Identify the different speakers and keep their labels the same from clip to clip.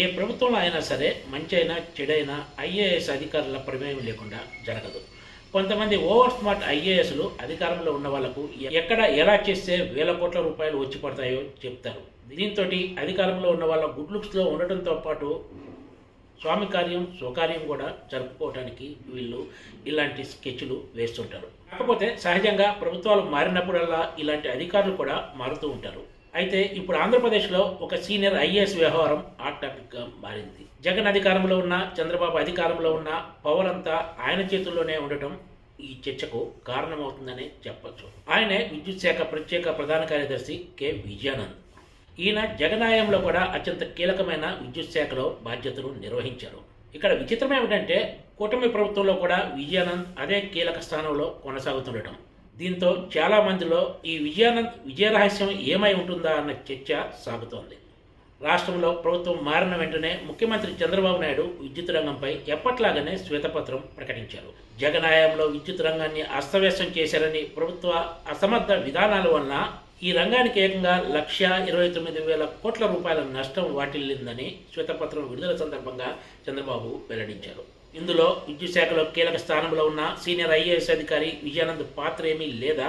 Speaker 1: ఏ ప్రభుత్వంలో అయినా సరే మంచి అయినా చెడైనా ఐఏఎస్ అధికారుల ప్రమేయం లేకుండా జరగదు. కొంతమంది ఓవర్ స్మార్ట్ ఐఏఎస్లు అధికారంలో ఉన్న వాళ్ళకు ఎక్కడ ఎలా చేస్తే వేల కోట్ల రూపాయలు వచ్చి పడతాయో చెప్తారు. దీంతో అధికారంలో ఉన్న వాళ్ళ గుడ్ లుక్స్లో ఉండటంతో పాటు స్వామి కార్యం స్వకార్యం కూడా జరుపుకోవడానికి వీళ్ళు ఇలాంటి స్కెచ్లు వేస్తుంటారు. కాకపోతే సహజంగా ప్రభుత్వాలు మారినప్పుడల్లా ఇలాంటి అధికారులు కూడా మారుతూ ఉంటారు. అయితే ఇప్పుడు ఆంధ్రప్రదేశ్లో ఒక సీనియర్ ఐఏఎస్ వ్యవహారం హాట్ టాపిక్గా మారింది. జగన్ అధికారంలో ఉన్న చంద్రబాబు అధికారంలో ఉన్న పవర్ అంతా ఆయన చేతుల్లోనే ఉండటం ఈ చర్చకు కారణమవుతుందని చెప్పచ్చు. ఆయనే విద్యుత్ శాఖ ప్రత్యేక ప్రధాన కార్యదర్శి కె. విజయానంద్. ఈయన జగనాయంలో కూడా అత్యంత కీలకమైన విద్యుత్ శాఖలో బాధ్యతలు నిర్వహించారు. ఇక్కడ విచిత్రం ఏమిటంటే కూటమి ప్రభుత్వంలో కూడా విజయానంద్ అదే కీలక స్థానంలో కొనసాగుతుండటం. దీంతో చాలా మందిలో ఈ విజయానంద్ విజయరహస్యం ఏమై ఉంటుందా అన్న చర్చ సాగుతోంది. రాష్ట్రంలో ప్రభుత్వం మారిన వెంటనే ముఖ్యమంత్రి చంద్రబాబు నాయుడు విద్యుత్ రంగంపై ఎప్పట్లాగానే శ్వేతపత్రం ప్రకటించారు. జగనాయంలో విద్యుత్ రంగాన్ని అస్తవ్యస్తం చేశారని ప్రభుత్వ అసమర్థ విధానాల వలన ఈ రంగానికి ఏకంగా లక్ష ఇరవై తొమ్మిది వేల కోట్ల రూపాయల నష్టం వాటిల్లిందని శ్వేతపత్రం విడుదల సందర్భంగా చంద్రబాబు వెల్లడించారు. ఇందులో విద్యుత్ శాఖలో కీలక స్థానంలో ఉన్న సీనియర్ ఐఏఎస్ అధికారి విజయానంద్ పాత్ర ఏమీ లేదా?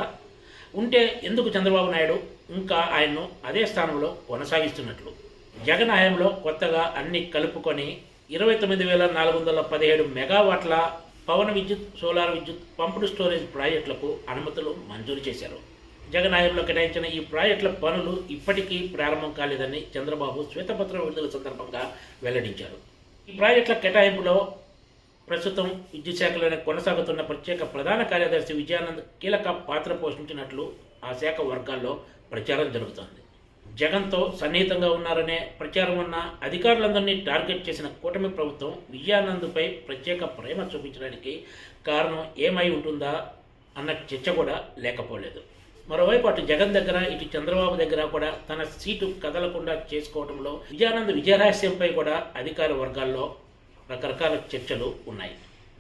Speaker 1: ఉంటే ఎందుకు చంద్రబాబు నాయుడు ఇంకా ఆయన్ను అదే స్థానంలో కొనసాగిస్తున్నట్లు? జగన్ హయాంలో కొత్తగా అన్ని కలుపుకొని ఇరవై తొమ్మిది వేల నాలుగు వందల పదిహేడు మెగావాట్ల పవన విద్యుత్ సోలార్ విద్యుత్ పంపుడు స్టోరేజ్ ప్రాజెక్టులకు అనుమతులు మంజూరు చేశారు. జగన్ హయాంలో కేటాయించిన ఈ ప్రాజెక్టుల పనులు ఇప్పటికీ ప్రారంభం కాలేదని చంద్రబాబు శ్వేతపత్రం విడుదల సందర్భంగా వెల్లడించారు. ఈ ప్రాజెక్టుల కేటాయింపులో ప్రస్తుతం విద్యుత్ శాఖలోనే కొనసాగుతున్న ప్రత్యేక ప్రధాన కార్యదర్శి విజయానంద్ కీలక పాత్ర పోషించినట్లు ఆ శాఖ వర్గాల్లో ప్రచారం జరుగుతోంది. జగన్తో సన్నిహితంగా ఉన్నారనే ప్రచారం ఉన్న అధికారులందరినీ టార్గెట్ చేసిన కూటమి ప్రభుత్వం విజయానంద్పై ప్రత్యేక ప్రేమ చూపించడానికి కారణం ఏమై ఉంటుందా అన్న చర్చ కూడా లేకపోలేదు. మరోవైపు అటు జగన్ దగ్గర ఇటు చంద్రబాబు దగ్గర కూడా తన సీటు కదలకుండా చేసుకోవడంలో విజయానంద్ విజయరహస్యంపై కూడా అధికార వర్గాల్లో రకరకాల చర్చలు ఉన్నాయి.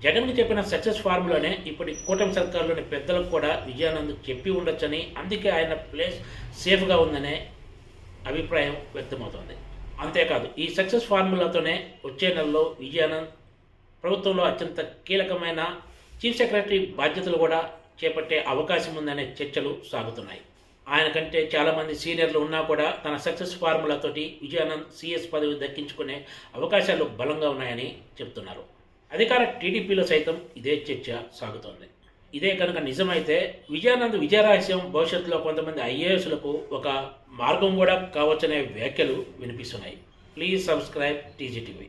Speaker 1: జగన్కి చెప్పిన సక్సెస్ ఫార్ములానే ఇప్పటి కూటమి సర్కారులోని పెద్దలకు కూడా విజయానంద్ చెప్పి ఉండొచ్చని అందుకే ఆయన ప్లేస్ సేఫ్గా ఉందనే అభిప్రాయం వ్యక్తమవుతోంది. అంతేకాదు ఈ సక్సెస్ ఫార్ములాతోనే వచ్చే నెలలో విజయానంద్ ప్రభుత్వంలో అత్యంత కీలకమైన చీఫ్ సెక్రటరీ బాధ్యతలు కూడా చేపట్టే అవకాశం ఉందనే చర్చలు సాగుతున్నాయి. ఆయన కంటే చాలామంది సీనియర్లు ఉన్నా కూడా తన సక్సెస్ ఫార్ములాతోటి విజయానంద్ సీఎస్ పదవి దక్కించుకునే అవకాశాలు బలంగా ఉన్నాయని చెప్తున్నారు. అధికార టీడీపీలో సైతం ఇదే చర్చ సాగుతోంది. ఇదే కనుక నిజమైతే విజయానంద్ విజయరహస్యం భవిష్యత్తులో కొంతమంది ఐఏఎస్లకు ఒక మార్గం కూడా కావచ్చనే వ్యాఖ్యలు వినిపిస్తున్నాయి. Please subscribe TGTV